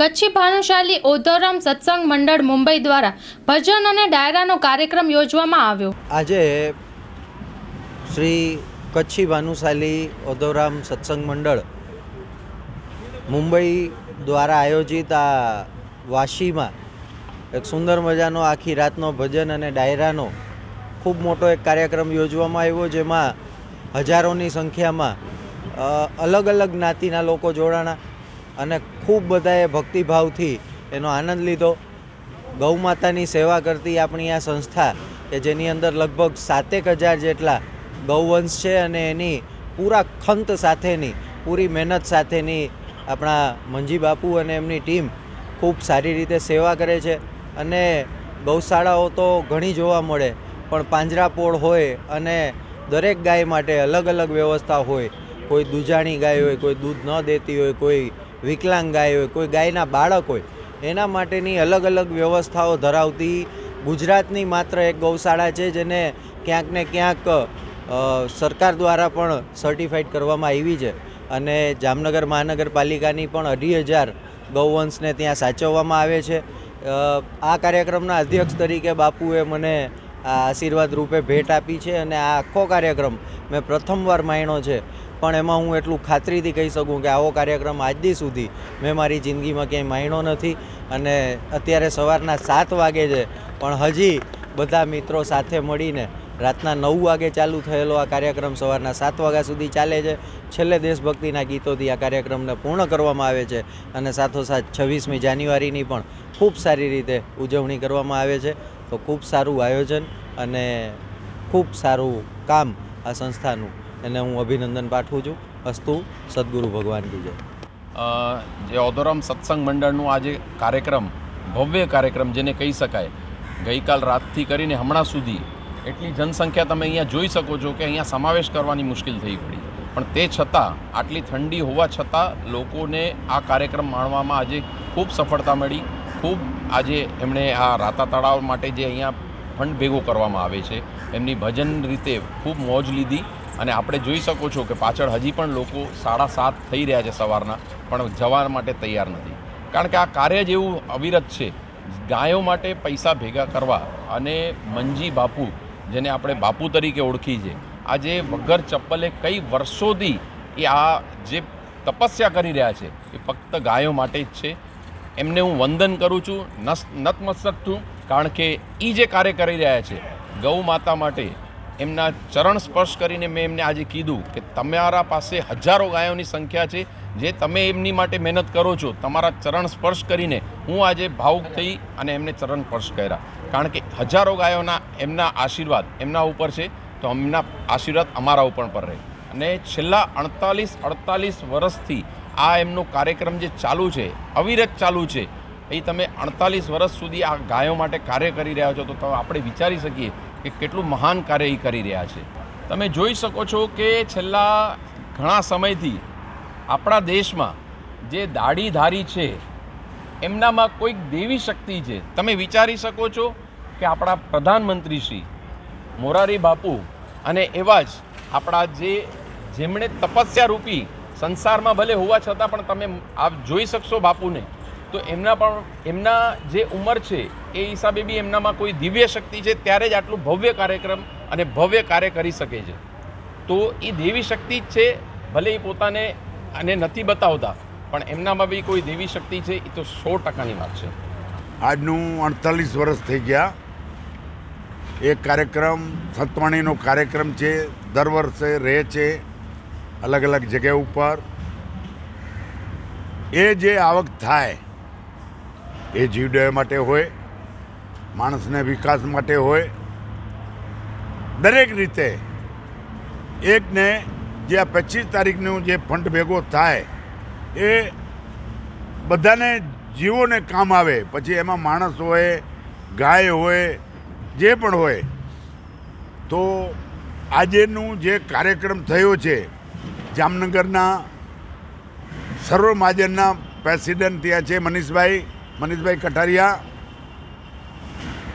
કચ્છી ભાનુશાલી ઓધોરમ સત્સંગ મંડળ મુંબઈ દ્વારા ભજન અને ડાયરાનો કાર્યક્રમ યોજવામાં આવ્યો. આજે શ્રી કચ્છી ભાનુશાલી ઓધોરામ સત્સંગ મંડળ મુંબઈ દ્વારા આયોજિત આ વાશીમાં એક સુંદર મજાનો આખી રાતનો ભજન અને ડાયરાનો ખૂબ મોટો એક કાર્યક્રમ યોજવામાં આવ્યો, જેમાં હજારોની સંખ્યામાં અલગ અલગ જ્ઞાતિના લોકો જોડાણા અને ખૂબ બધાએ ભક્તિભાવથી એનો આનંદ લીધો. ગૌ માતાની સેવા કરતી આપણી આ સંસ્થા કે જેની અંદર લગભગ સાતેક હજાર જેટલા ગૌવંશ છે અને એની પૂરા ખંત સાથેની, પૂરી મહેનત સાથેની આપણા મંજી બાપુ અને એમની ટીમ ખૂબ સારી રીતે સેવા કરે છે. અને ગૌશાળાઓ તો ઘણી જોવા મળે, પણ પાંજરાપોળ હોય અને દરેક ગાય માટે અલગ અલગ વ્યવસ્થા હોય. કોઈ દૂજાણી ગાય હોય, કોઈ દૂધ ન દેતી હોય, કોઈ વિકલાંગ ગાય હોય, કોઈ ગાયના બાળક હોય, એના માટેની અલગ અલગ વ્યવસ્થાઓ ધરાવતી ગુજરાતની માત્ર એક ગૌશાળા છે, જેને ક્યાંક ને ક્યાંક સરકાર દ્વારા પણ સર્ટિફાઈડ કરવામાં આવી છે. અને જામનગર મહાનગરપાલિકાની પણ અઢી હજાર ગૌવંશને ત્યાં સાચવવામાં આવે છે. આ કાર્યક્રમના અધ્યક્ષ તરીકે બાપુએ મને આ આશીર્વાદ રૂપે ભેટ આપી છે અને આ આખો કાર્યક્રમ મેં પ્રથમવાર માણ્યો છે. પણ એમાં હું એટલું ખાતરીથી કહી શકું કે આવો કાર્યક્રમ આજદી સુધી મેં મારી જિંદગીમાં ક્યાંય માણ્યો નથી અને અત્યારે સવારના સાત વાગે છે, પણ હજી બધા મિત્રો સાથે મળીને રાતના નવ વાગે ચાલુ થયેલો આ કાર્યક્રમ સવારના સાત વાગ્યા સુધી ચાલે છે. છેલ્લે દેશભક્તિના ગીતોથી આ કાર્યક્રમને પૂર્ણ કરવામાં આવે છે અને સાથોસાથ છવ્વીસમી જાન્યુઆરીની પણ ખૂબ સારી રીતે ઉજવણી કરવામાં આવે છે. તો ખૂબ સારું આયોજન અને ખૂબ સારું કામ આ સંસ્થાનું. એને હું અભિનંદન પાઠવું છું. અસ્તુ સદગુરુ ભગવાન કી જે ઓદોરમ સત્સંગ મંડળનું આજે કાર્યક્રમ, ભવ્ય કાર્યક્રમ જેને કહી શકાય, ગઈકાલ રાતથી કરીને હમણાં સુધી એટલી જનસંખ્યા તમે અહીંયા જોઈ શકો છો કે અહીંયા સમાવેશ કરવાની મુશ્કેલ થઈ પડી. પણ તે છતાં, આટલી ઠંડી હોવા છતાં લોકોને આ કાર્યક્રમ માણવામાં આજે ખૂબ સફળતા મળી. ખૂબ આજે એમણે આ રાતા તળાવ માટે જે અહીંયા ફંડ ભેગો કરવામાં આવે છે, એમની ભજન રીતે ખૂબ મોજ લીધી અને આપણે જોઈ શકો છો કે પાછળ હજી પણ લોકો સાડા સાત થઈ રહ્યા છે સવારના, પણ જવા માટે તૈયાર નથી. કારણ કે આ કાર્ય જ એવું અવિરત છે, ગાયો માટે પૈસા ભેગા કરવા અને મંજી બાપુ, જેને આપણે બાપુ તરીકે ઓળખી છે, આજે વગર ચપ્પલે કઈ વર્ષોથી એ આ જે તપસ્યા કરી રહ્યા છે, એ ફક્ત ગાયો માટે જ છે એમને હું વંદન કરું છું, નસ, નતમસ્તક છું, કારણ કે એ જે કાર્ય કરી રહ્યા છે, ગૌ માતા માટે, એમના ચરણ સ્પર્શ કરીને મેં એમને આજે કીધું કે તમારા પાસે હજારો ગાયોની સંખ્યા છે, જે તમે એમની માટે મહેનત કરો છો, તમારા ચરણ સ્પર્શ કરીને હું આજે ભાવુક થઈ અને એમને ચરણ સ્પર્શ કર્યા. કારણ કે હજારો ગાયોના એમના આશીર્વાદ એમના ઉપર છે, તો એમના આશીર્વાદ અમારા ઉપર પર રહે. અને છેલ્લા અડતાલીસ અડતાલીસ વર્ષથી આ એમનો કાર્યક્રમ જે ચાલુ છે, અવિરત ચાલુ છે, એ તમે અડતાલીસ વર્ષ સુધી આ ગાયો માટે કાર્ય કરી રહ્યા છો, તો આપણે વિચારી શકીએ કે કેટલું મહાન કાર્ય એ કરી રહ્યા છે. તમે જોઈ શકો છો કે છેલ્લા ઘણા સમયથી આપણા દેશમાં જે દાઢીધારી છે, એમનામાં કોઈક દેવી શક્તિ છે. તમે વિચારી શકો છો કે આપણા પ્રધાનમંત્રી શ્રી મોરારી બાપુ અને એવા જ આપણા જે જેમણે તપસ્યા રૂપી સંસારમાં ભલે હોવા છતાં પણ તમે આપ જોઈ શકશો બાપુને. તો એમના પણ, એમના જે ઉંમર છે, એ હિસાબે બી એમનામાં કોઈ દિવ્ય શક્તિ છે, ત્યારે જ આટલું ભવ્ય કાર્યક્રમ અને ભવ્ય કાર્ય કરી શકે છે. તો એ દેવી શક્તિ જ છે, ભલે એ પોતાને અને નથી બતાવતા, પણ એમનામાં બી કોઈ દેવી શક્તિ છે, એ તો સો ટકાની વાત છે. આજનું અડતાલીસ વર્ષ થઈ ગયા. એ કાર્યક્રમ, સતવાણીનો કાર્યક્રમ છે, દર વર્ષે રહે છે. અલગ અલગ જગ્યા ઉપર. એ જે આવક થાય, એ જીવદય માટે હોય, માણસને વિકાસ માટે હોય, દરેક રીતે એકને જે આ પચીસ તારીખનું જે ફંડ ભેગો થાય, એ બધાને જીવોને કામ આવે. પછી એમાં માણસ હોય, ગાય હોય, જે પણ હોય. તો આજેનું જે કાર્યક્રમ થયો છે જામનગરના સર્વ મહાજનના પ્રેસિડેન્ટ ત્યાં છે મનીષભાઈ મનીષભાઈ કટારિયા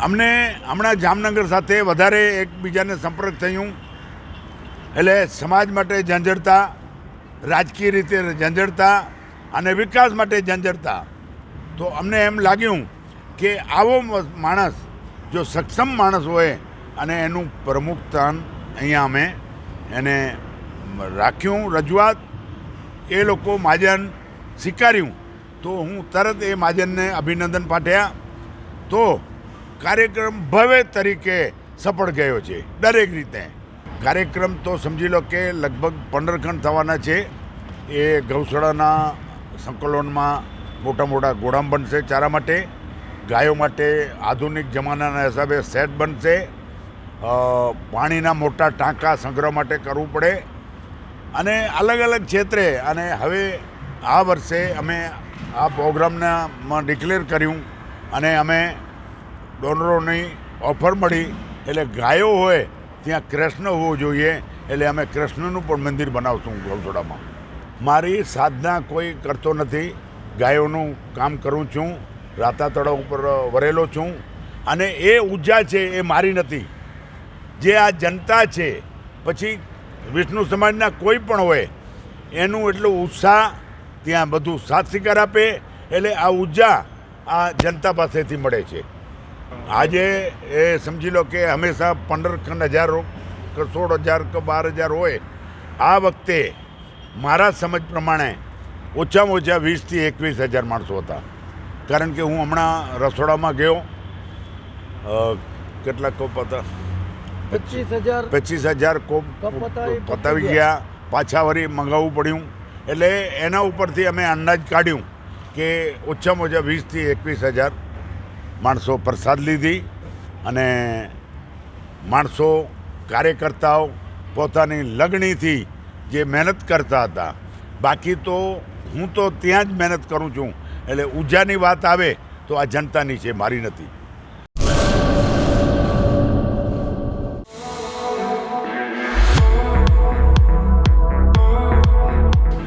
અમને હમણાં જામનગર સાથે વધારે એકબીજાને સંપર્ક થયું. એટલે સમાજ માટે ઝંઝડતા રાજકીય રીતે ઝંઝડતા અને વિકાસ માટે ઝંઝડતા તો અમને એમ લાગ્યું કે આવો માણસ, જો સક્ષમ માણસ હોય અને એનું પ્રમુખ સ્થાન અહીંયા અમે એને રાખ્યું, રજૂઆત, એ લોકો મહાજન સ્વીકાર્યું. તો હું તરત એ મહાજનને અભિનંદન પાઠ્યા. તો કાર્યક્રમ ભવ્ય તરીકે સફળ ગયો છે, દરેક રીતે. કાર્યક્રમ તો સમજી લો કે લગભગ પંદર ખંડ થવાના છે. એ ગૌશાળાના સંકલનમાં મોટા મોટા ગોડામ બનશે ચારા માટે. ગાયો માટે આધુનિક જમાનાના હિસાબે સેટ બનશે. પાણીના મોટા ટાંકા સંગ્રહ માટે કરવું પડે. અને અલગ અલગ ક્ષેત્રે અને હવે આ વર્ષે અમે આ પ્રોગ્રામનામાં ડિક્લેર કર્યું અને અમે ડોનરોની ઓફર મળી. એટલે ગાયો હોય, ત્યાં કૃષ્ણ હોવો જોઈએ. એટલે અમે કૃષ્ણનું પણ મંદિર બનાવશું ગૌસોડામાં મારી સાધના કોઈ કરતો નથી. ગાયોનું કામ કરું છું. રાતા તળાવ ઉપર વરેલો છું. અને એ ઊર્જા છે, એ મારી નથી. જે આ જનતા છે, પછી વિષ્ણુ સમાજના કોઈ પણ હોય, એનું એટલું ઉત્સાહ ત્યાં બધું સાથ સ્વીકાર આપે, એટલે આ ઊર્જા આ જનતા પાસેથી મળે છે. આજે એ સમજી લો કે હંમેશા પંદર ખંડ હજાર કે સોળ હજાર કે બાર હજાર હોય, આ વખતે મારા સમજ પ્રમાણે ઓછામાં ઓછા વીસથી એકવીસ હજાર માણસો હતા. કારણ કે હું હમણાં રસોડામાં ગયો કેટલાક કેટલા કોપ હતા પચીસ હજાર પચીસ હજાર કોપ પતાવી ગયા. પાછા વળી મંગાવવું પડ્યું. એટલે એના ઉપરથી અમે અંદાજ કાઢ્યું કે ઓછામાં ઓછા વીસથી એકવીસ હજાર માણસો પ્રસાદ લીધી અને માણસો કાર્યકર્તાઓ પોતાની લગણીથી જે મહેનત કરતા હતા. બાકી તો હું તો ત્યાં જ મહેનત કરું છું. એટલે ઉર્જાની વાત આવે તો આ જનતાની છે મારી નથી.